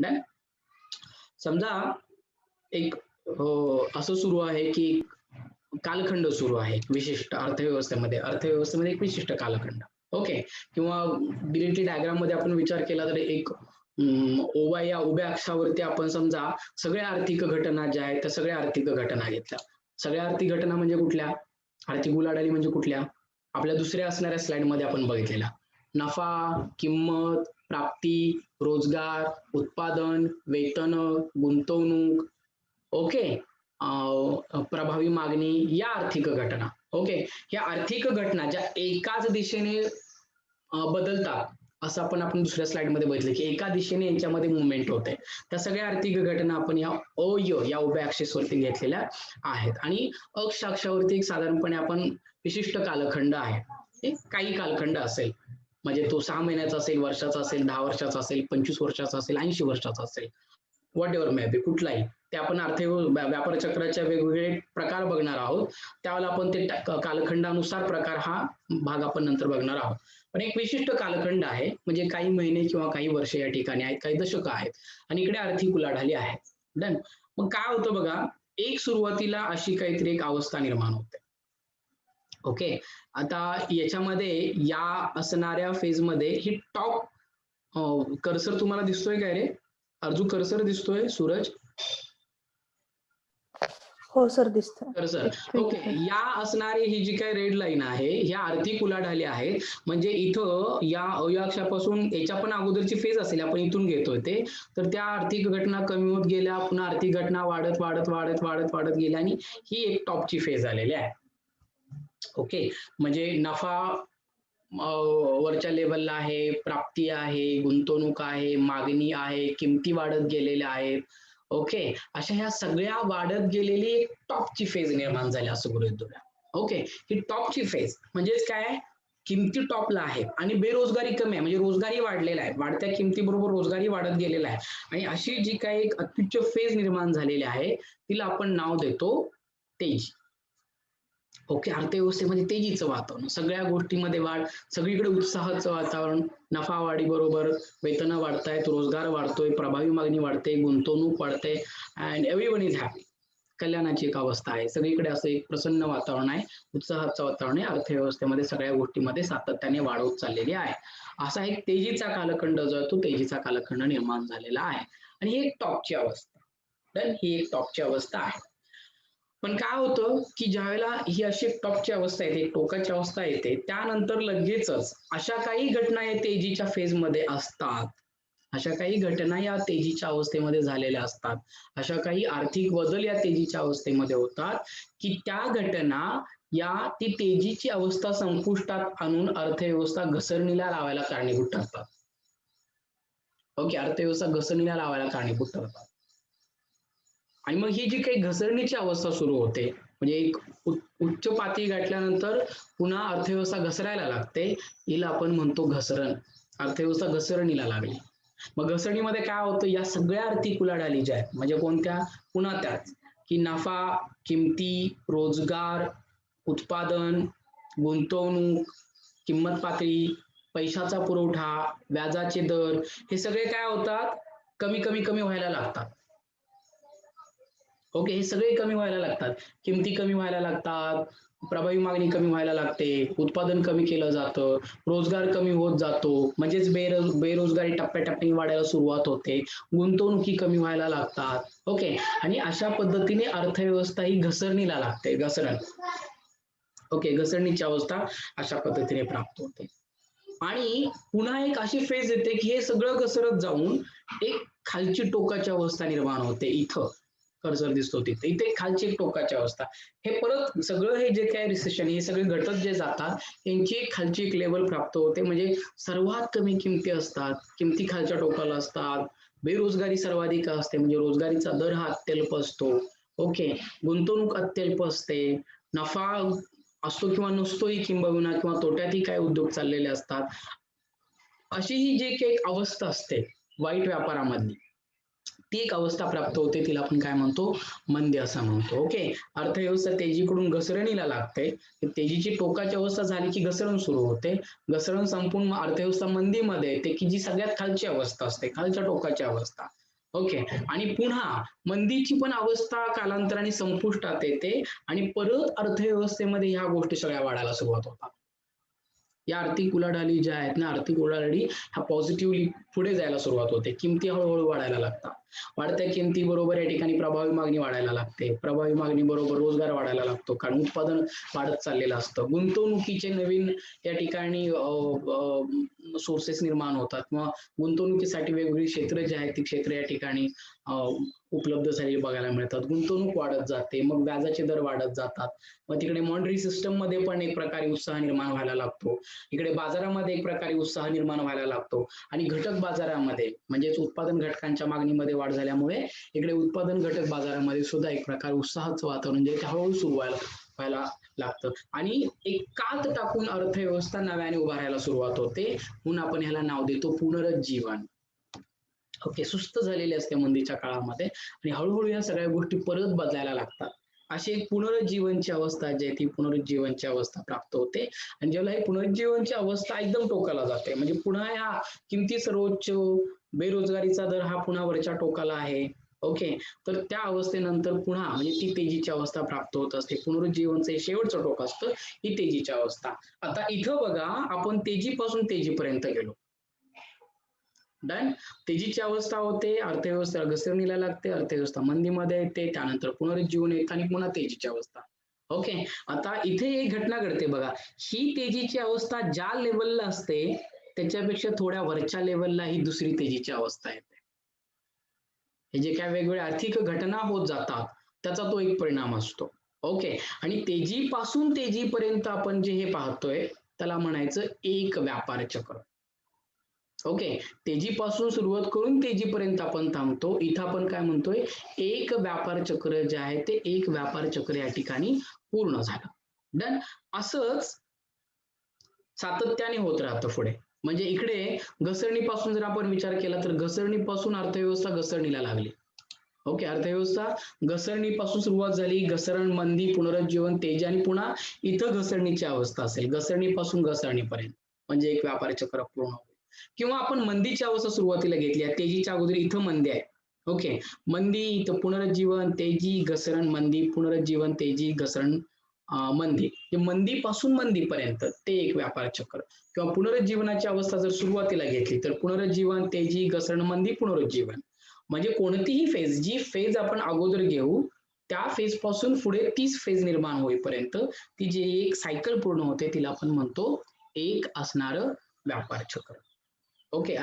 नाही. समजा एक हो, असं सुरू आहे की कालखंड सुरू आहे विशिष्ट अर्थव्यवस्थेमध्ये. अर्थव्यवस्थेमध्ये एक विशिष्ट कालखंड. ओके? किंवा डिलिटरी डायग्राममध्ये आपण विचार केला तर एक अं, ओवा या उभ्या अक्षावरती आपण समजा सगळ्या आर्थिक घटना ज्या आहेत त्या सगळ्या आर्थिक घटना घेतल्या. सगळ्या आर्थिक घटना म्हणजे कुठल्या? आर्थिक उलाढाली म्हणजे कुठल्या? आपल्या दुसऱ्या असणाऱ्या स्लाइडमध्ये आपण बघितलेल्या नफा किंमत प्राप्ती रोजगार उत्पादन वेतन गुंतवणूक. ओके प्रभावी मागणी या आर्थिक घटना. ओके या आर्थिक घटना ज्या एकाच दिशेने बदलतात असं आपण आपण दुसऱ्या स्लाइडमध्ये बघितलं की एका दिशेने यांच्यामध्ये मुवमेंट होते. त्या सगळ्या आर्थिक घटना आपण या अय या उभ्या ऍक्सिसवरती घेतलेल्या आहेत. आणि अक्ष अक्षावरती एक साधारणपणे आपण विशिष्ट कालखंड आहे. काही कालखंड असेल. म्हणजे तो सहा महिन्याचा असेल वर्षाचा असेल दहा वर्षाचा असेल पंचवीस वर्षाचा असेल ऐंशी वर्षाचा असेल. वॉट एव्हर मे बी कुठलाही. ते आपण अर्थ व्यापार चक्राच्या वेगवेगळे प्रकार बघणार आहोत. त्यावेळेला आपण ते कालखंडानुसार प्रकार हा भाग आपण नंतर बघणार आहोत. पण एक विशिष्ट कालखंड आहे म्हणजे काही महिने किंवा काही वर्ष या ठिकाणी आहेत काही दशक आहेत. आणि इकडे आर्थिक उलाढाली आहे. डन मग काय होतं बघा एक सुरुवातीला अशी काहीतरी एक अवस्था निर्माण होते. ओके? आता याच्यामध्ये या असणाऱ्या फेजमध्ये ही टॉप कर्सर तुम्हाला दिसतोय काय रे? अर्जू कर्सर दिसतोय? सूरज? हो सर दिसतंय. कर्सर एक quick ओके. या असणारी ही जी काही रेड लाईन आहे ह्या आर्थिक उलाढाली आहेत. म्हणजे इथं या अक्षापासून याच्या पण अगोदरची फेज असेल आपण इथून घेतोय ते. तर त्या आर्थिक घटना कमी होत गेल्या पुन्हा आर्थिक घटना वाढत वाढत वाढत वाढत वाढत गेल्या आणि ही एक टॉपची फेज आलेली आहे. ओके. म्हणजे नफा वरच्या लेवलला आहे प्राप्ती आहे गुंतवणूक आहे मागणी आहे किमती वाढत गेलेल्या आहेत. ओके. अशा ह्या सगळ्या वाढत गेलेली एक टॉपची फेज निर्माण झाली असं गृहित धरूया ओके. ही टॉपची फेज म्हणजेच काय? किमती टॉपला आहे आणि बेरोजगारी कमी आहे. म्हणजे रोजगारी वाढलेला आहे. वाढत्या किमतीबरोबर रोजगारी वाढत गेलेला आहे. आणि अशी जी काही एक अत्युच्च फेज निर्माण झालेली आहे तिला आपण नाव देतो तेजी. ओके अर्थव्यवस्थेमध्ये तेजीचं वातावरण सगळ्या गोष्टीमध्ये वाढ सगळीकडे उत्साहाचं वातावरण नफा वाढी बरोबर वेतन वाढतायत रोजगार वाढतोय प्रभावी मागणी वाढते गुंतवणूक वाढते अँड एव्हरीवन इज हॅपी कल्याणाची एक अवस्था आहे. सगळीकडे असं एक प्रसन्न वातावरण आहे. उत्साहाचं वातावरण आहे. अर्थव्यवस्थेमध्ये सगळ्या गोष्टीमध्ये सातत्याने वाढवत चाललेली आहे. असा एक तेजीचा कालखंड जो आहे तो तेजीचा कालखंड निर्माण झालेला आहे. आणि ही एक टॉपची अवस्था. डन? ही एक टॉपची अवस्था आहे. पण काय होतं की ज्यावेळेला ही अशी टॉपची अवस्था येते टोकाची अवस्था येते त्यानंतर लगेचच अशा काही घटना या तेजीच्या फेजमध्ये असतात. अशा काही घटना या तेजीच्या अवस्थेमध्ये झालेल्या असतात. अशा काही आर्थिक बदल या तेजीच्या अवस्थेमध्ये होतात की त्या घटना या ती तेजीची अवस्था संपुष्टात आणून अर्थव्यवस्था घसरणीला लावायला कारणीभूत ठरतात. ओके अर्थव्यवस्था घसरणीला लावायला कारणीभूत ठरतात. आणि मग ही जी काही घसरणीची अवस्था सुरू होते म्हणजे एक उच्च पातळी गाठल्यानंतर पुन्हा अर्थव्यवस्था घसरायला लागते हिला आपण म्हणतो घसरण. अर्थव्यवस्था घसरणीला लागली. मग घसरणीमध्ये काय होतं या सगळ्या आर्थिक उलाढाली ज्या आहेत म्हणजे कोणत्या? पुन्हा त्याच की नफा किमती रोजगार उत्पादन गुंतवणूक किंमत पातळी पैशाचा पुरवठा व्याजाचे दर हे सगळे काय होतात? कमी कमी कमी व्हायला लागतात. ओके हे सगळे कमी व्हायला लागतात. किमती कमी व्हायला लागतात प्रभावी मागणी कमी व्हायला लागते उत्पादन कमी केलं जातं रोजगार कमी होत जातो म्हणजेच बेरोज बेरोजगारी टप्प्याटप्प्याने वाढायला सुरुवात होते गुंतवणुकी कमी व्हायला लागतात. ओके आणि अशा पद्धतीने अर्थव्यवस्था ही घसरणीला लागते घसरण. ओके घसरणीची अवस्था अशा पद्धतीने प्राप्त होते. आणि पुन्हा एक अशी फेज येते की हे सगळं घसरत जाऊन एक खालची टोकाची अवस्था निर्माण होते इथं. कर्सर दिसतो तिथे इथे खालची एक टोकाची अवस्था. हे परत सगळं हे जे काय रिसेशन हे सगळे घटक जे जातात त्यांची एक खालची एक लेवल प्राप्त होते. म्हणजे सर्वात कमी किमती असतात. किमती खालच्या टोकाला असतात. बेरोजगारी सर्वाधिक असते. म्हणजे रोजगारीचा दर हा अत्यल्प असतो. ओके. गुंतवणूक अत्यल्प असते. नफा असतो किंवा नसतोही किंबहुना किंवा तोट्यातही काय उद्योग चाललेले असतात. अशी ही जी काही अवस्था असते वाईट व्यापारामधली ती एक अवस्था प्राप्त होते तिला आपण काय म्हणतो? मंदी असं म्हणतो. ओके अर्थव्यवस्था तेजीकडून घसरणीला लागते. तेजीची टोकाची अवस्था झाली की घसरण सुरू होते. घसरण संपून अर्थव्यवस्था मंदीमध्ये येते की जी सगळ्यात खालची अवस्था असते खालच्या टोकाची अवस्था. ओके आणि पुन्हा मंदीची पण अवस्था कालांतराने संपुष्टात येते आणि परत अर्थव्यवस्थेमध्ये ह्या गोष्टी सगळ्या वाढायला सुरुवात होतात. या आर्थिक उलाढाली ज्या आहेत ना आर्थिक उलाढाली ह्या पॉझिटिव्हली पुढे जायला सुरुवात होते. किमती हळूहळू वाढायला लागतात. वाढत्या किमती बरोबर या ठिकाणी प्रभावी मागणी वाढायला लागते. प्रभावी मागणी बरोबर रोजगार वाढायला लागतो. कारण उत्पादन वाढत चाललेलं असतं. गुंतवणुकीचे नवीन या ठिकाणी सोर्सेस निर्माण होतात. किंवा गुंतवणुकीसाठी वेगवेगळी क्षेत्र जे आहेत ती क्षेत्र या ठिकाणी उपलब्ध झालेली बघायला मिळतात. गुंतवणूक वाढत जाते मग व्याजाचे दर वाढत जातात. मग तिकडे मॉनिटरी सिस्टममध्ये पण एक प्रकारे उत्साह निर्माण व्हायला लागतो. इकडे बाजारामध्ये एक प्रकारे उत्साह निर्माण व्हायला लागतो. आणि घटक बाजारामध्ये म्हणजेच उत्पादन घटकांच्या मागणीमध्ये वाढ झाल्यामुळे इकडे उत्पादन घटक बाजारामध्ये सुद्धा एक प्रकार उत्साहाचं वातावरण जे हळूहळू सुरू व्हायला व्हायला लागतं. आणि एक कात टाकून अर्थव्यवस्था नव्याने उभारायला सुरुवात होते. म्हणून आपण ह्याला नाव देतो पुनरुज्जीवन. ओके सुस्त झालेली असते मंदीच्या काळामध्ये. आणि हळूहळू या सगळ्या गोष्टी परत बदलायला लागतात. अशी एक पुनरुज्जीवनची अवस्था जी आहे ती पुनरुज्जीवनची अवस्था प्राप्त होते. आणि ज्याला ही पुनरुज्जीवनची अवस्था एकदम टोकाला जाते. म्हणजे पुन्हा या किमती सर्वोच्च बेरोजगारीचा दर हा पुन्हा वरच्या टोकाला आहे. ओके? तर त्या अवस्थेनंतर पुन्हा म्हणजे ती तेजीची अवस्था प्राप्त होत असते. पुनरुज्जीवनचं शेवटचं टोक असतं ही तेजीची अवस्था. आता इथं बघा आपण तेजीपासून तेजीपर्यंत गेलो. डन तेजीची अवस्था होते अर्थव्यवस्था घसरणीला लागते अर्थव्यवस्था मंदीमध्ये येते त्यानंतर पुनरुज्जीवन येते आणि पुन्हा तेजीची अवस्था. ओके आता इथे एक घटना घडते बघा. ही तेजीची अवस्था ज्या लेवलला असते त्याच्यापेक्षा थोड्या वरच्या लेवलला ही दुसरी तेजीची अवस्था येते. हे जे काय वेगवेगळ्या आर्थिक घटना होत जातात त्याचा तो एक परिणाम असतो. ओके आणि तेजीपासून तेजीपर्यंत आपण जे हे पाहतोय त्याला म्हणायचं एक व्यापार चक्र. ओके तेजीपासून सुरुवात करून तेजीपर्यंत आपण थांबतो. इथं आपण काय म्हणतोय? एक व्यापार चक्र जे आहे ते एक व्यापार चक्र या ठिकाणी पूर्ण झालं. डन असंच सातत्याने होत राहतं पुढे. म्हणजे इकडे घसरणीपासून जर आपण विचार केला तर घसरणीपासून अर्थव्यवस्था घसरणीला लागली. ओके अर्थव्यवस्था घसरणीपासून सुरुवात झाली. घसरण मंदी पुनरुज्जीवन तेज आणि पुन्हा इथं घसरणीची अवस्था असेल. घसरणीपासून घसरणीपर्यंत. म्हणजे एक व्यापार चक्र पूर्ण होईल किंवा आपण मंदीची अवस्था सुरुवातीला घेतली आहे तेजीच्या अगोदर इथं मंदी आहे. ओके मंदी इथं पुनरुज्जीवन तेजी घसरण मंदी पुनरुज्जीवन तेजी घसरण मंदी मंदी. पासून मंदीपासून मंदीपर्यंत ते एक व्यापार चक्र. किंवा पुनरुज्जीवनाची अवस्था जर सुरुवातीला घेतली तर पुनरुज्जीवन तेजी घसरण मंदी पुनरुज्जीवन. म्हणजे कोणतीही फेज जी फेज आपण अगोदर घेऊ त्या फेजपासून पुढे तीच फेज निर्माण होईपर्यंत ती जी एक सायकल पूर्ण होते तिला आपण म्हणतो एक असणार व्यापार चक्र. ओके